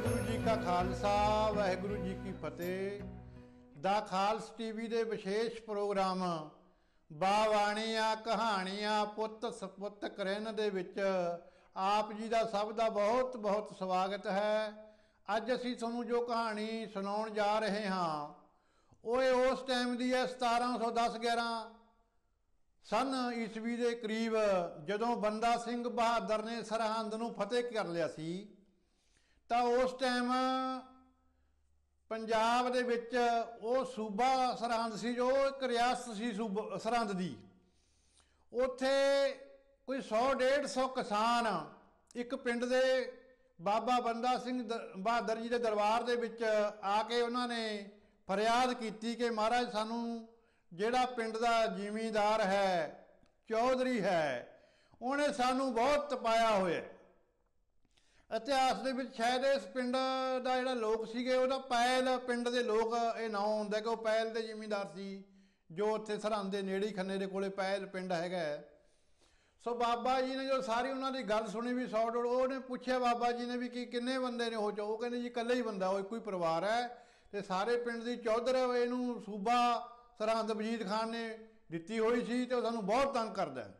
ਵਾਹਿਗੁਰੂ ਜੀ ਕਾ ਖਾਲਸਾ, ਵਾਹਿਗੁਰੂ ਜੀ ਕੀ ਫਤਿਹ। ਦਾ ਖਾਲਸ ਟੀਵੀ ਦੇ ਵਿਸ਼ੇਸ਼ ਪ੍ਰੋਗਰਾਮ, ਬਾਵਾਣੀਆਂ ਕਹਾਣੀਆਂ ਪੁੱਤ ਸਪੁੱਤ ਕਰਨ ਦੇ ਵਿੱਚ ਆਪ ਜੀ ਦਾ ਸਭ ਦਾ ਬਹੁਤ ਬਹੁਤ ਸਵਾਗਤ ਹੈ। ਅੱਜ ਅਸੀਂ ਤੁਹਾਨੂੰ ਜੋ ਕਹਾਣੀ ਸੁਣਾਉਣ ਜਾ ਰਹੇ ਹਾਂ ਉਹ ਇਹ ਉਸ ਟਾਈਮ ਦੀ ਹੈ 1710 11 ਸਨ ਈਸਵੀ ਦੇ ਕਰੀਬ ਜਦੋਂ ਬੰਦਾ ਸਿੰਘ ਬਹਾਦਰ ਨੇ ਸਰਹੰਦ ਨੂੰ ਫਤਿਹ ਕਰ ਲਿਆ ਸੀ ਤਾਂ ਉਸ ਟਾਈਮ ਪੰਜਾਬ ਦੇ ਵਿੱਚ ਉਹ ਸੂਬਾ ਸਰਹੰਦ ਸੀ, ਜੋ ਇੱਕ ਰਿਆਸਤ ਸੀ ਸੂਬਾ ਸਰਹੰਦ ਦੀ। ਉੱਥੇ ਕੋਈ 100 150 ਕਿਸਾਨ ਇੱਕ ਪਿੰਡ ਦੇ ਬਾਬਾ ਬੰਦਾ ਸਿੰਘ ਦ- ਬਹਾਦਰ ਜੀ ਦੇ ਦਰਬਾਰ ਦੇ ਵਿੱਚ ਆ ਕੇ ਉਹਨਾਂ ਨੇ ਫਰਿਆਦ ਕੀਤੀ ਕਿ ਮਹਾਰਾਜ ਸਾਨੂੰ ਜਿਹੜਾ ਪਿੰਡ ਦਾ ਜ਼ਿਮੀਂਦਾਰ ਹੈ, ਚੌਧਰੀ ਹੈ, ਉਹਨੇ ਸਾਨੂੰ ਬਹੁਤ ਤਪਾਇਆ ਹੋਇਆ। ਇਤਿਹਾਸ ਦੇ ਵਿੱਚ ਸ਼ਾਇਦ ਇਸ ਪਿੰਡ ਦਾ ਜਿਹੜਾ ਲੋਕ ਸੀਗੇ, ਉਹਦਾ ਪੈਲ ਪਿੰਡ ਦੇ ਲੋਕ ਇਹ ਨਾਂ ਹੁੰਦਾ ਕਿ ਉਹ ਪੈਲ ਦੇ ਜ਼ਿਮੀਂਦਾਰ ਸੀ, ਜੋ ਉੱਥੇ ਸਰਹੰਦ ਦੇ ਨੇੜੇ ਖੰਨੇ ਦੇ ਕੋਲੇ ਪੈਲ ਪਿੰਡ ਹੈਗਾ ਹੈ। ਸੋ ਬਾਬਾ ਜੀ ਨੇ ਜੋ ਸਾਰੀ ਉਹਨਾਂ ਦੀ ਗੱਲ ਸੁਣੀ ਵੀ 100 ਡੋੜ ਉਹਨੇ ਪੁੱਛਿਆ ਬਾਬਾ ਜੀ ਨੇ ਵੀ ਕੀ ਕਿੰਨੇ ਬੰਦੇ ਨੇ ਉਹ ਚੋ, ਉਹ ਕਹਿੰਦੇ ਜੀ ਇਕੱਲੇ ਹੀ ਬੰਦਾ, ਉਹ ਇੱਕੋ ਹੀ ਪਰਿਵਾਰ ਹੈ ਤੇ ਸਾਰੇ ਪਿੰਡ ਦੀ ਚੌਧਰ ਇਹਨੂੰ ਸੂਬਾ ਸਰਹੰਦ ਵਜੀਦ ਖਾਨ ਨੇ ਦਿੱਤੀ ਹੋਈ ਸੀ ਤੇ ਉਹ ਸਾਨੂੰ ਬਹੁਤ ਤੰਗ ਕਰਦਾ ਹੈ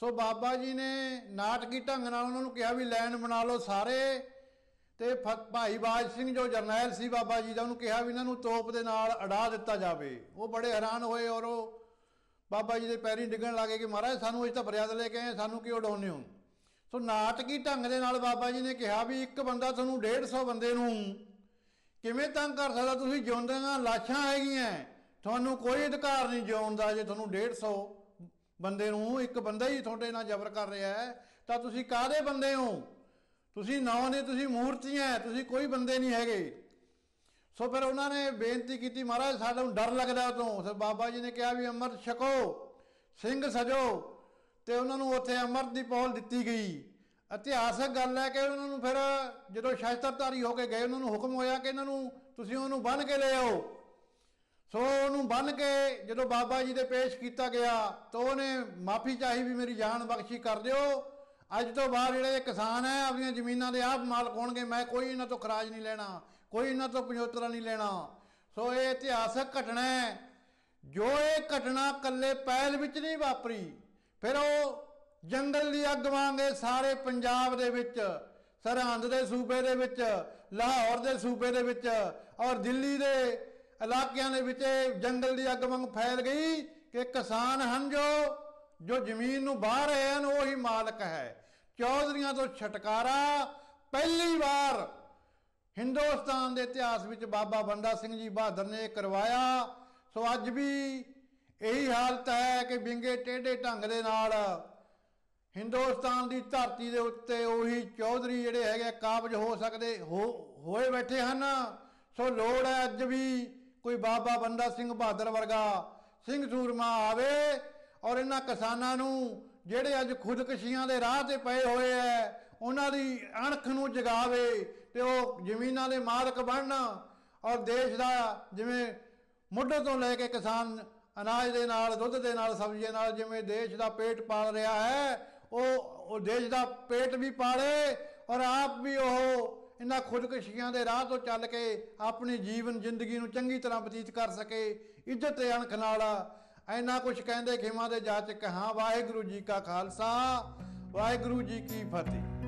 ਸੋ ਬਾਬਾ ਜੀ ਨੇ ਨਾਟਕੀ ਢੰਗ ਨਾਲ ਉਹਨਾਂ ਨੂੰ ਕਿਹਾ ਵੀ ਲਾਈਨ ਬਣਾ ਲਓ ਸਾਰੇ। ਤੇ ਫ- ਭਾਈ ਬਾਜ ਸਿੰਘ ਜੋ ਜਰਨੈਲ ਸੀ ਬਾਬਾ ਜੀ ਦਾ, ਉਹਨੂੰ ਕਿਹਾ ਵੀ ਇਹਨਾਂ ਨੂੰ ਤੋਪ ਦੇ ਨਾਲ ਅੜਾ ਦਿੱਤਾ ਜਾਵੇ। ਉਹ ਬੜੇ ਹੈਰਾਨ ਹੋਏ ਔਰ ਉਹ ਬਾਬਾ ਜੀ ਦੇ ਪੈਰੀਂ ਡਿੱਗਣ ਲੱਗੇ ਕਿ ਮਹਾਰਾਜ, ਸਾਨੂੰ ਇਸ ਤਾਂ ਫਰਿਆਦ ਲੈ ਕੇ ਆਏ, ਸਾਨੂੰ ਕਿਉਂ ਉਡਾਉਂਦੇ ਹੋ? ਸੋ ਨਾਟਕੀ ਢੰਗ ਦੇ ਨਾਲ ਬਾਬਾ ਜੀ ਨੇ ਕਿਹਾ ਵੀ ਇੱਕ ਬੰਦਾ ਤੁਹਾਨੂੰ 150 ਬੰਦੇ ਨੂੰ ਕਿਵੇਂ ਤੰਗ ਕਰ ਸਕਦਾ? ਤੁਸੀਂ ਜਿਉਂਦੀਆਂ ਲਾਸ਼ਾਂ ਹੈਗੀਆਂ। ਤੁਹਾਨੂੰ ਕੋਈ ਅਧਿਕਾਰ ਨਹੀਂ ਜਿਉਣ ਦਾ ਜੇ ਤੁਹਾਨੂੰ 150 ਬੰਦੇ ਨੂੰ, ਇੱਕ ਬੰਦਾ ਹੀ ਤੁਹਾਡੇ ਨਾਲ ਜ਼ਬਰ ਕਰ ਰਿਹਾ ਹੈ, ਤਾਂ ਤੁਸੀਂ ਕਾਹਦੇ ਬੰਦੇ ਹੋ? ਤੁਸੀਂ ਨੌ ਨੇ, ਤੁਸੀਂ ਮੂਰਤੀਆਂ ਤੁਸੀਂ ਕੋਈ ਬੰਦੇ ਨਹੀਂ ਹੈਗੇ। ਸੋ ਫਿਰ ਉਹਨਾਂ ਨੇ ਬੇਨਤੀ ਕੀਤੀ, ਮਹਾਰਾਜ ਸਾਨੂੰ ਡਰ ਲੱਗਦਾ ਤੋਂ ਫਿਰ ਬਾਬਾ ਜੀ ਨੇ ਕਿਹਾ ਵੀ ਅੰਮ੍ਰਿਤ ਛਕੋ, ਸਿੰਘ ਸਜੋ। ਤੇ ਉਹਨਾਂ ਨੂੰ ਉੱਥੇ ਅੰਮ੍ਰਿਤ ਦੀ ਪੌਲ ਦਿੱਤੀ ਗਈ। ਇਤਿਹਾਸਕ ਗੱਲ ਹੈ ਕਿ ਉਹਨਾਂ ਨੂੰ ਫਿਰ ਜਦੋਂ ਸ਼ਸਤਰਧਾਰੀ ਹੋ ਕੇ ਗਏ, ਉਹਨਾਂ ਨੂੰ ਹੁਕਮ ਹੋਇਆ ਕਿ ਇਹਨਾਂ ਨੂੰ ਤੁਸੀਂ ਉਹਨੂੰ ਬੰਨ ਕੇ ਲੈ ਆਓ। ਸੋ ਉਹਨੂੰ ਬੰਨ ਕੇ ਜਦੋਂ ਬਾਬਾ ਜੀ ਦੇ ਪੇਸ਼ ਕੀਤਾ ਗਿਆ ਤਾਂ ਉਹਨੇ ਮਾਫੀ ਚਾਹੀ ਵੀ ਮੇਰੀ ਜਾਨ ਬਖਸ਼ੀ ਕਰ ਦਿਓ। ਅੱਜ ਤੋਂ ਬਾਅਦ ਜਿਹੜੇ ਇਹ ਕਿਸਾਨ ਹੈ, ਆਪਣੀਆਂ ਜ਼ਮੀਨਾਂ ਦੇ ਆਪ ਮਾਲਕ ਹੋਣਗੇ। ਮੈਂ ਕੋਈ ਇਹਨਾਂ ਤੋਂ ਖਰਾਜ ਨਹੀਂ ਲੈਣਾ, ਕੋਈ ਇਹਨਾਂ ਤੋਂ ਪੰਜੋਤਰਾ ਨਹੀਂ ਲੈਣਾ। ਸੋ ਇਹ ਇਤਿਹਾਸਕ ਘਟਨਾ ਹੈ। ਜੋ ਇਹ ਘਟਨਾ ਕੱਲੇ ਪਹਿਲ ਵਿੱਚ ਨਹੀਂ ਵਾਪਰੀ, ਫਿਰ ਉਹ ਜੰਗਲ ਦੀ ਅੱਗ ਵਾਂਗੇ ਸਾਰੇ ਪੰਜਾਬ ਦੇ ਵਿੱਚ, ਸਰਹੰਦ ਦੇ ਸੂਬੇ ਦੇ ਵਿੱਚ, ਲਾਹੌਰ ਦੇ ਸੂਬੇ ਦੇ ਵਿੱਚ ਔਰ ਦਿੱਲੀ ਦੇ ਇਲਾਕਿਆਂ ਦੇ ਵਿੱਚ ਜੰਗਲ ਦੀ ਅੱਗ ਵਾਂਗ ਫੈਲ ਗਈ ਕਿ ਕਿਸਾਨ ਹਨ ਜੋ ਜੋ ਜ਼ਮੀਨ ਨੂੰ ਬਾਹ ਰਹੇ ਹਨ, ਉਹੀ ਮਾਲਕ ਹੈ। ਚੌਧਰੀਆਂ ਤੋਂ ਛਟਕਾਰਾ, ਪਹਿਲੀ ਵਾਰ ਹਿੰਦੁਸਤਾਨ ਦੇ ਇਤਿਹਾਸ ਵਿੱਚ ਬਾਬਾ ਬੰਦਾ ਸਿੰਘ ਜੀ ਬਹਾਦਰ ਨੇ ਕਰਵਾਇਆ। ਸੋ ਅੱਜ ਵੀ ਇਹੀ ਹਾਲਤ ਹੈ ਕਿ ਵਿੰਗੇ ਟੇਢੇ ਢੰਗ ਦੇ ਨਾਲ ਹਿੰਦੁਸਤਾਨ ਦੀ ਧਰਤੀ ਦੇ ਉੱਤੇ ਉਹੀ ਚੌਧਰੀ ਜਿਹੜੇ ਹੈਗੇ ਕਾਬਜ ਹੋ ਸਕਦੇ, ਹੋ- ਹੋਏ ਬੈਠੇ ਹਨ। ਸੋ ਲੋੜ ਹੈ ਅੱਜ ਵੀ ਕੋਈ ਬਾਬਾ ਬੰਦਾ ਸਿੰਘ ਬਹਾਦਰ ਵਰਗਾ ਸਿੰਘ ਸੂਰਮਾ ਆਵੇ ਔਰ ਇਹਨਾਂ ਕਿਸਾਨਾਂ ਨੂੰ ਜਿਹੜੇ ਅੱਜ ਖੁਦਕਸ਼ੀਆਂ ਦੇ ਰਾਹ ਤੇ ਪਏ ਹੋਏ ਐ, ਉਹਨਾਂ ਦੀ ਅਣਖ ਨੂੰ ਜਗਾਵੇ ਤੇ ਉਹ ਜ਼ਮੀਨਾਂ ਦੇ ਮਾਲਕ ਬਣਨ ਔਰ ਦੇਸ਼ ਦਾ ਜਿਵੇਂ ਮੁੱਢ ਤੋਂ ਲੈ ਕੇ ਕਿਸਾਨ ਅਨਾਜ ਦੇ ਨਾਲ, ਦੁੱਧ ਦੇ ਨਾਲ, ਸਬਜ਼ੀਆਂ ਨਾਲ ਜਿਵੇਂ ਦੇਸ਼ ਦਾ ਪੇਟ ਪਾਲ ਰਿਹਾ ਹੈ, ਉਹ ਉਹ ਦੇਸ਼ ਦਾ ਪੇਟ ਵੀ ਪਾਲੇ ਔਰ ਆਪ ਵੀ ਉਹ ਇਹਨਾਂ ਖੁਦਕਸ਼ੀਆਂ ਦੇ ਰਾਹ ਤੋਂ ਚੱਲ ਕੇ ਆਪਣੀ ਜੀਵਨ ਜ਼ਿੰਦਗੀ ਨੂੰ ਚੰਗੀ ਤਰ੍ਹਾਂ ਬਤੀਤ ਕਰ ਸਕੇ। ਇੱਜ਼ਤ ਤੇ ਅਣਖ ਨਾਲ ਐਨਾ ਕੁਝ ਕਹਿੰਦੇ ਖਿਮਾ ਦੇ ਜਾਚਕ ਹਾਂ, ਵਾਹਿਗੁਰੂ ਜੀ ਕਾ ਖਾਲਸਾ, ਵਾਹਿਗੁਰੂ ਜੀ ਕੀ ਫਤਿਹ।